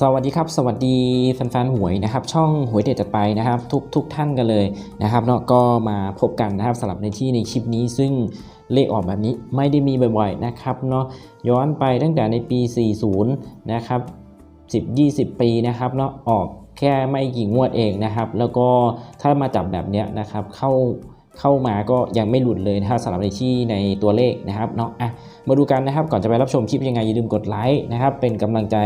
สวัสดีครับ สวัสดีแฟนๆหวยนะครับ ช่องหวยเด็ดจัดไปนะครับ ทุกทุกท่านกันเลยนะครับเนาะก็มาพบกันนะครับสำหรับในที่ในคลิปนี้ซึ่งเลขออกแบบนี้ไม่ได้มีบ่อยๆนะครับเนาะย้อนไปตั้งแต่ในปี 40 นะครับ 10 20 ปีนะครับเนาะออกแค่ไม่กี่งวดเองนะครับ แล้วก็ถ้ามาจับแบบเนี้ยนะครับเข้า เข้ามาก็ยังไม่หลุดเลยนะครับสำหรับในที่ในตัวเลขนะครับเนาะอะมาดูกันนะครับก่อนจะไปรับชมคลิปยังไงอย่าลืมกดไลค์นะครับเป็นกำลังใจ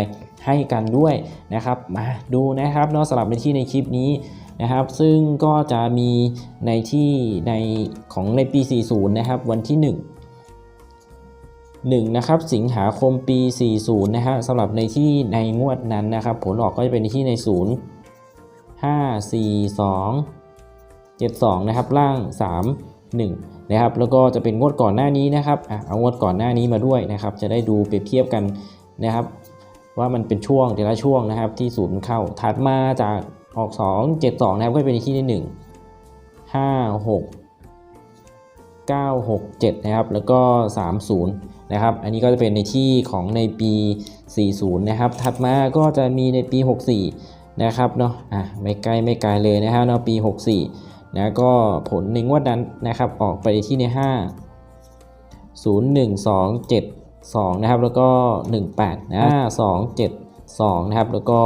ให้กันด้วยนะครับมาดูนะครับเนาะสำหรับในที่ในคลิปนี้นะครับซึ่งก็จะมีในที่ในของในปี 40 นะครับ วันที่ 1 1นะครับสิงหาคมปี 40 นะฮะสำหรับในที่ในงวดนั้นนะครับ ผลออกก็จะเป็นในที่ใน 0 5 4 2 7 2 นะครับ ล่าง 3 1 นะครับ แล้วก็จะเป็นงวดก่อนหน้านี้นะครับอะเอางวดก่อนหน้านี้มาด้วยนะครับ จะได้ดูเปรียบเทียบกันนะครับ ว่ามันเป็นช่วงแต่ละช่วงนะครับ ที่ศูนย์เข้า ถัดมาจากออก 2 7 2 นะครับ ก็เป็นในที่ที่ 1 5 6 9 6 7 นะครับ แล้วก็ 30 นะครับ อันนี้ก็จะเป็นในที่ของในปี 40 นะครับ ถัดมาก็จะมีในปี 64 นะครับเนาะ อะ ไม่ไกลไม่ไกลเลยนะฮะเนาะปี 64 นะก็ผลในงวดนั้นนะครับออกไปที่ใน 5 0 1 2 7 2 นะครับ แล้วก็ 18 นะ 2 7 2 นะครับ แล้วก็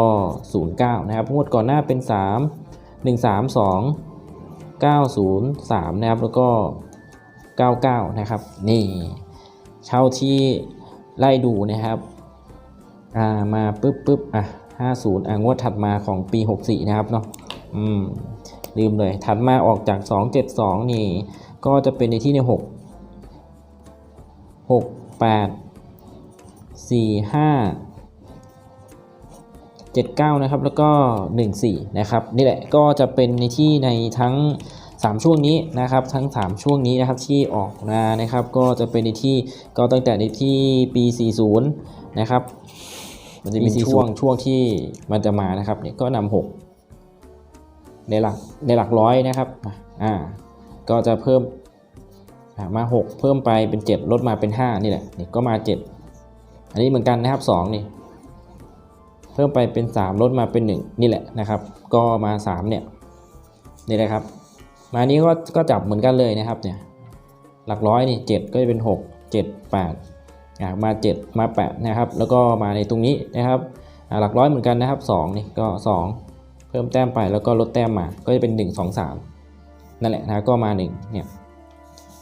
09 นะครับ งวดก่อนหน้าเป็น 3 1 3 2 903 นะครับ แล้วก็ 99 นะครับ นี่เช่าที่ไล่ดูนะครับอ่ามาปึ๊บปึ๊บอะ50 อะ งวดถัดมาของปี 64 นะครับเนาะอืม ลืมเลย ถัดมาออกจาก 272 นี่ ก็จะเป็นในที่ใน6 6 8 4 5 79 นะครับ แล้วก็ 14 นะครับ นี่แหละก็จะเป็นในที่ในทั้ง 3 ช่วงนี้นะครับ ทั้ง 3 ช่วงนี้นะครับที่ออกมานะครับ ก็จะเป็นในที่ก็ตั้งแต่ในที่ปี 40 นะครับ มันจะมีช่วงช่วงที่มันจะมานะครับเนี่ยก็นำ6 ในหลักในหลักร้อยนะครับอ่าก็จะเพิ่มอ่ามา 6 เพิ่มไปเป็น 7 ลดมาเป็น 5 นี่แหละนี่ก็มา 7 อันนี้เหมือนกันนะครับ2นี่เพิ่มไปเป็น 3 ลดมาเป็น 1 นี่แหละนะครับ ก็มา3เนี่ยนี่แหละครับ มานี้ก็ก็จับเหมือนกันเลยนะครับเนี่ยหลักร้อยนี่7ก็จะเป็น 6 7 8อ่ามา 7 มา 8 นะครับ แล้วก็มาในตรงนี้นะครับหลักร้อยเหมือนกันนะครับ2นี่ก็ 2 เพิ่มแต้มไปแล้วก็ลดแต้มมา ก็จะเป็น 1 2 3 นั่นแหละนะก็มา1เนี่ย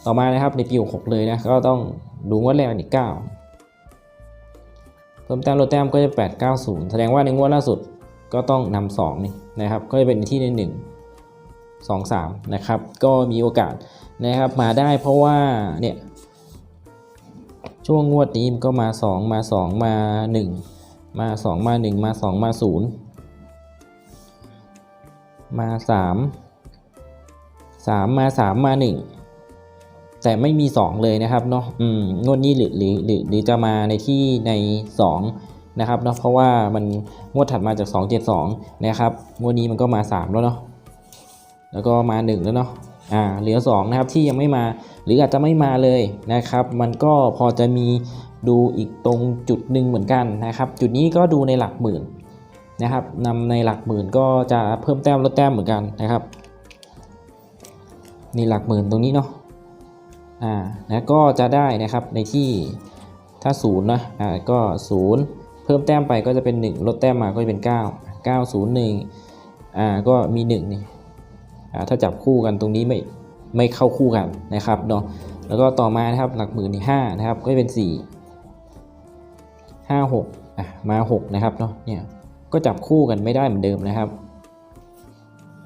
ต่อมานะครับในปี66เลยนะก็ต้องดูงวดแรกนี่9เพิ่มแต้มลดแต้มก็จะ 8 9 0 แสดงว่าในงวดล่าสุดก็ต้องนำ2นี่นะครับ ก็จะเป็นที่ใน 1 2 3 นะครับ ก็มีโอกาสนะครับมาได้เพราะว่าเนี่ยช่วงงวดนี้มันก็มา 2 มา 2 มา 1 มา 2 มา 1 มา 2 มา 0 มา3 3มา3มา1แต่ไม่มี2เลยนะครับเนาะอืมงวดนี้หรือหรือหรือหรือจะมาในที่ใน2นะครับเนาะเพราะว่ามันงวดถัดมาจาก272นะครับงวดนี้มันก็มา3แล้วเนาะแล้วก็มา1แล้วเนาะอ่าเหลือ2นะครับที่ยังไม่มา หรืออาจจะไม่มาเลยนะครับ มันก็พอจะมีดูอีกตรงจุดหนึ่งเหมือนกันนะครับ จุดนี้ก็ดูในหลักหมื่น นะครับนำในหลักหมื่นก็จะเพิ่มแต้มลดแต้มเหมือนกันนะครับนี่หลักหมื่นตรงนี้เนาะอ่านะก็จะได้นะครับในที่ถ้า0นะอ่าก็0เพิ่มแต้มไปก็จะเป็น 1 ลดแต้มมาก็จะเป็น 9 9 0 1อ่าก็มี1นี่อ่าถ้าจับคู่กันตรงนี้ไม่ไม่เข้าคู่กันนะครับเนาะแล้วก็ต่อมานะครับหลักหมื่นที่5นะครับก็จะเป็น 4 5 6อะมา 6 นะครับเนาะเนี่ย ก็จับคู่กันไม่ได้เหมือนเดิมนะครับ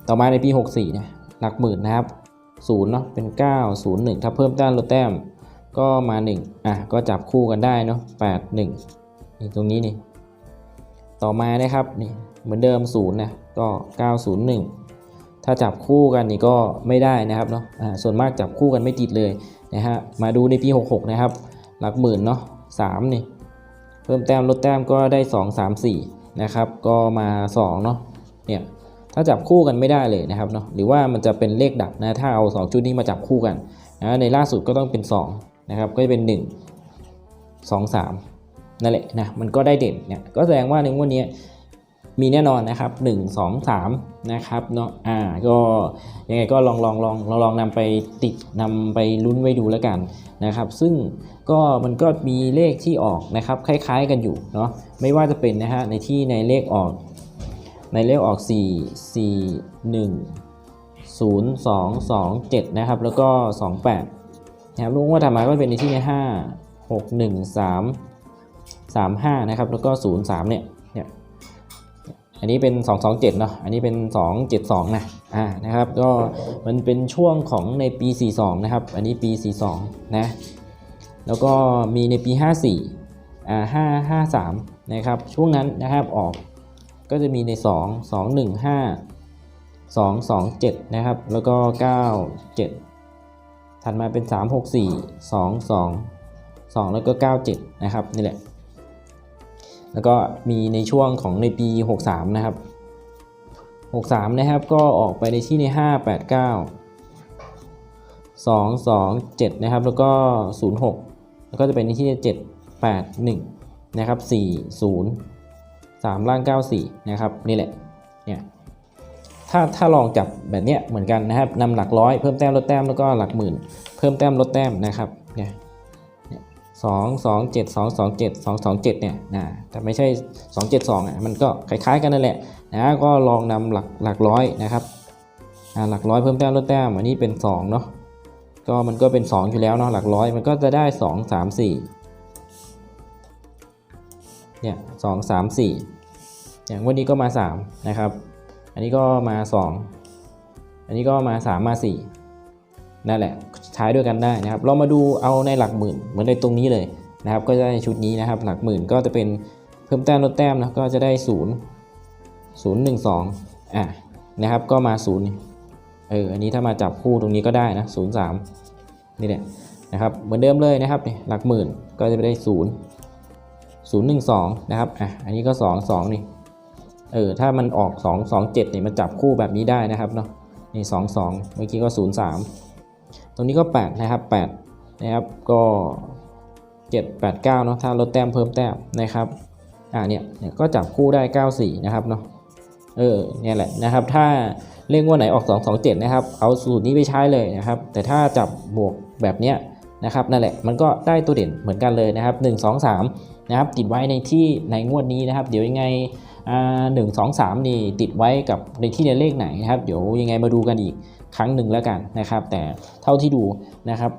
ต่อมาในปี 64นะหลักหมื่นนะครับ0เนาะเป็น 9 0 1 ถ้าเพิ่มแต้มลดแต้มก็มา 1 อะ ก็จับคู่กันได้เนาะ8 1นี่ตรงนี้นี่ ต่อมานะครับนี่เหมือนเดิม0นะก็ 9 0 1 ถ้าจับคู่กันนี่ก็ไม่ได้นะครับเนาะอ่าส่วนมากจับคู่กันไม่ติดเลยนะฮะมาดูในปี 66 นะครับ หลักหมื่นเนาะ3นี่ เพิ่มแต้มลดแต้มก็ได้ 2 3 4 นะครับ ก็มา2เนาะเนี่ยถ้าจับคู่กันไม่ได้เลยนะครับเนาะหรือว่ามันจะเป็นเลขดับนะถ้าเอา 2 ชุดนี้มาจับคู่กันนะในล่าสุดก็ต้องเป็น2นะครับก็จะเป็น 1 2 3นั่นแหละนะมันก็ได้เด่นเนี่ยก็แสดงว่าในงวดนี้ มีแน่นอนนะครับ 1 2 3 นะครับเนาะอ่าก็ยังไงก็ลองลองลองลองลองนำไปติดนำไปลุ้นไว้ดูแล้วกันนะครับ ซึ่งก็มันก็มีเลขที่ออกนะครับ คล้ายๆกันอยู่เนาะไม่ว่าจะเป็นนะฮะในที่ในเลขออก ในเลขออก 4 4 1 0 2 2 7 นะครับ แล้วก็ 28 นะครับลุงว่าทำมาก็เป็นในที่ 5 6 1 3 3 5 นะครับ แล้วก็ 0 3 เนี่ยเนี่ย อันนี้เป็น 2 2 7เนาะอันนี้เป็น 2 7 2นะอ่านะครับก็มันเป็นช่วงของในปี 42 นะครับ อันนี้ปี 42 นะแล้วก็มีในปี 54อ่า5 5 3 นะครับ ช่วงนั้นนะครับออกก็จะมีใน 2 2 1 5 2 2 7 นะครับ แล้วก็ 9 7 ถัดมาเป็น 3 6 4 2 2 2 แล้วก็ 9 7 นะครับนี่แหละ แล้วก็มีในช่วงของในปี 63 นะครับ 63 นะครับก็ออกไปในที่ใน 5 8 9 2 2 7 นะครับ แล้วก็ 06 แล้วก็จะเป็นในที่ใน7 8 1 นะครับ 4 0 3 ล่าง 94 นะครับ นี่แหละ เนี่ย ถ้าถ้าลองจับแบบเนี้ยเหมือนกันนะครับนำหลักร้อยเพิ่มแต้มลดแต้มแล้วก็หลักหมื่น เพิ่มแต้มลดแต้มนะครับ เนี่ย สองสองเจ็ดสองสองเจ็ดสองสองเจ็ดเนี่ยนะแต่ไม่ใช่สองเจ็ดสองอะมันก็คล้ายๆกันนั่นแหละนะก็ลองนำหลักหลักร้อยนะครับหลักร้อยเพิ่มแต้มลดแต้มอันนี้เป็นสองเนาะก็มันก็เป็นสองอยู่แล้วเนาะหลักร้อยมันก็จะได้สองสามสี่เนี่ยสองสามสี่อย่างวันนี้ก็มาสามนะครับ อันนี้ก็มาสองอันนี้ก็มาสามมาสี่นั่นแหละ ใช้ด้วยกันได้นะครับ เรามาดูเอาในหลักหมื่นเหมือนในตรงนี้เลยนะครับ ก็จะได้ชุดนี้นะครับ หลักหมื่นก็จะเป็นเพิ่มแต้มลดแต้มนะก็จะได้ศูนย์ศูนย์หนึ่งสองอะนะครับก็มาศูนย์เอออันนี้ถ้ามาจับคู่ตรงนี้ก็ได้นะศูนย์สามนี่แหละนะครับเหมือนเดิมเลยนะครับนี่หลักหมื่นก็จะได้ศูนย์ศูนย์หนึ่งสองนะครับอะอันนี้ก็สองสองนี่เออถ้ามันออกสองสองเจ็ดนี่ยมันจับคู่แบบนี้ได้นะครับเนาะนี่สองสองเมื่อกี้ก็ศูนย์สาม รงนี้ก็ 8 นะครับ 8 นะครับ ก็ 7 8 9เนาะถ้าลดแต้มเพิ่มแต้มนะครับ อ่าเนี่ยเนี่ยก็จับคู่ได้ 94 นะครับเนาะ เออ เนี่ยแหละนะครับ ถ้าเลขงว่าไหนออก 2 2 7 นะครับ เอาสูตรนี้ไปใช้เลยนะครับ แต่ถ้าจับบวกแบบเนี้ยนะครับ นั่นแหละ มันก็ได้ตัวเด่นเหมือนกันเลยนะครับ 1 2 3 นะครับ ติดไว้ในที่ในงวดนี้นะครับ เดี๋ยวยังไงอ่าหนึ่งสองสามนี่ติดไว้กับในที่ในเลขไหนนะครับ เดี๋ยวยังไงมาดูกันอีก ครั้งหนึ่งแล้วกันนะครับ แต่เท่าที่ดูนะครับ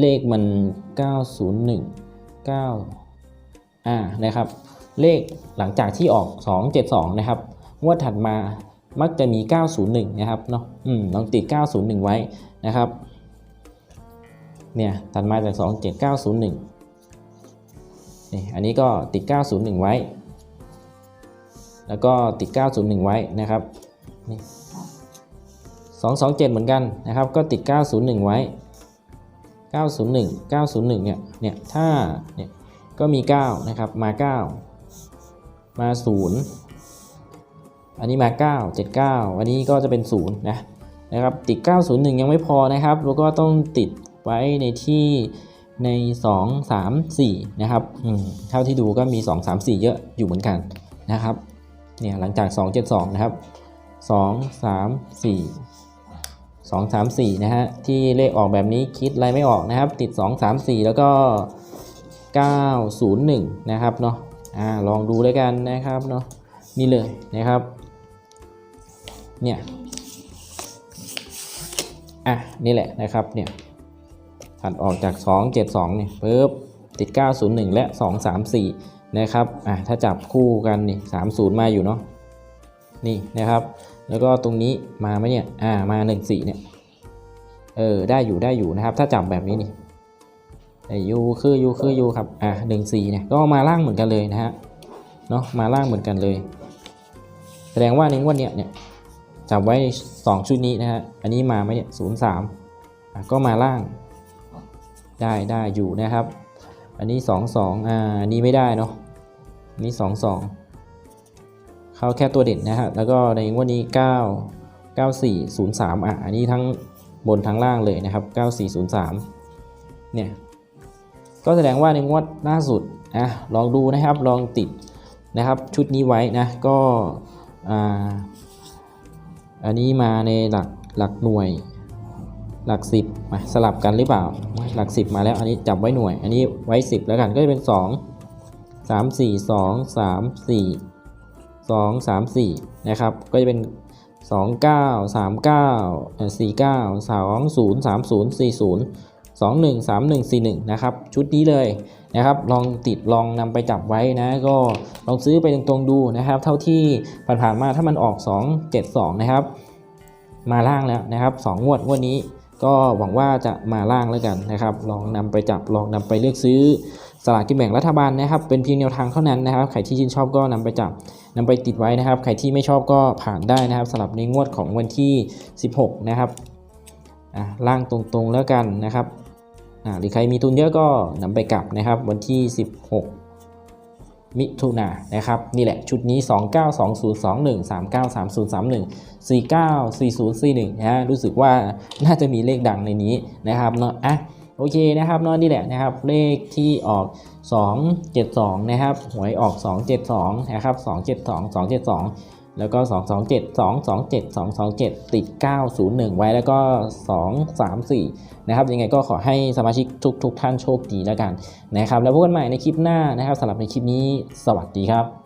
เลขมัน 901 9อ่านะครับ เลขหลังจากที่ออก 272 นะครับงวดถัดมามักจะมี 901 นะครับเนาะอืมลองติด 901 ไว้นะครับเนี่ยถัดมาจาก 27901นี่อันนี้ก็ติด 901 ไว้ แล้วก็ติด 901 ไว้นะครับนี่ 227 เหมือนกันนะครับ ก็ติด 901 ไว้ 901 901 เนี่ย เนี่ย ถ้า เนี่ย ก็มี 9 นะครับ มา 9 มา 0 อันนี้มา 9 79 อันนี้ก็จะเป็น 0 นะ นะครับ ติด 901 ยังไม่พอนะครับ แล้วก็ต้องติดไว้ในที่ใน 2 3 4 นะครับอืมเท่าที่ดูก็มี 2 3 4 เยอะอยู่เหมือนกันนะครับ เนี่ย หลังจาก 272 นะครับ 2 3 4 2 3 4 นะฮะ ที่เลขออกแบบนี้คิดอะไรไม่ออกนะครับ ติด 2 3 4 แล้วก็ 901 นะครับเนาะอ่าลองดูด้วยกันนะครับเนาะนี่เลยนะครับ เนี่ย อะ นี่แหละนะครับเนี่ยถัดออกจาก 272เนี่ยปุ๊บติด 901 และ 234 นะครับ อะ ถ้าจับคู่กันนี่ 30 มาอยู่เนาะนี่นะครับ แล้วก็ตรงนี้มาไหมเนี่ย อ่า มา1 4เนี่ย เออ ได้อยู่ได้อยู่นะครับ ถ้าจับแบบนี้นี่ไอยูคือยูคือยูครับ อ่าหนึ่งสี่เนี่ย ก็มาล่างเหมือนกันเลยนะฮะ เนาะมาล่างเหมือนกันเลย แสดงว่าในงวดเนี้ยเนี่ยจับไว้สองชุดนี้นะฮะ อันนี้มาไหมเนี่ยศูนย์สามก็มาล่าง ได้ได้อยู่นะครับ อันนี้สองสองอ่า อันนี้ไม่ได้เนาะ อันนี้สองสอง เข้าแค่ตัวเด่นนะฮะแล้วก็ในงวดนี้ 9 9403 อะ อันนี้ทั้งบนทั้งล่างเลยนะครับ 9403 เนี่ย ก็แสดงว่าในงวดล่าสุดอะลองดูนะครับ ลองติดนะครับ ชุดนี้ไว้นะ ก็อ่าอันนี้มาในหลักหลักหน่วย หลักสิบมาสลับกันหรือเปล่า หลักสิบมาแล้ว อันนี้จับไว้หน่วย อันนี้ไว้สิบแล้วกัน ก็จะเป็นสองสาม สี่สองสามสี่นะครับก็จะเป็นสองเก้าสามเก้าสี่เก้าสองศูนย์สามศูนย์สี่ศูนย์สองหนึ่งสามหนึ่งสี่หนึ่งนะครับชุดนี้เลยนะครับลองติดลองนำไปจับไว้นะก็ลองซื้อไปตรงๆดูนะครับ เท่าที่ผ่านๆมาถ้ามันออก 2 7 2 นะครับ มาล่างแล้วนะครับสองงวดงวดนี้ ก็หวังว่าจะมาล่างแล้วกันนะครับ ลองนำไปจับลองนำไปเลือกซื้อสลากกินแบ่งรัฐบาลนะครับ เป็นเพียงแนวทางเท่านั้นนะครับใครที่ชื่นชอบก็นำไปจับนำไปติดไว้นะครับใครที่ไม่ชอบก็ผ่านได้นะครับสำหรับในงวดของวันที่ 16 นะครับอะล่างตรงๆแล้วกันนะครับอ่าหรือใครมีทุนเยอะก็นำไปกลับนะครับ วันที่ 16 มิถุนานนะครับนี่แหละชุดนี้ 292021 393031 494041นะฮะรู้สึกว่าน่าจะมีเลขดังในนี้นะครับเนาะอะโอเคนะครับเนาะนี่แหละนะครับเลขที่ออก 272 นะครับหวยออก 272 นะครับ 272 272 แล้วก็ 227 227 227 ติด 901 ไว้แล้วก็ 234 นะครับ ยังไงก็ขอให้สมาชิกทุกทุกท่านโชคดีแล้วกันนะครับ แล้วพบกันใหม่ในคลิปหน้านะครับสำหรับในคลิปนี้สวัสดีครับ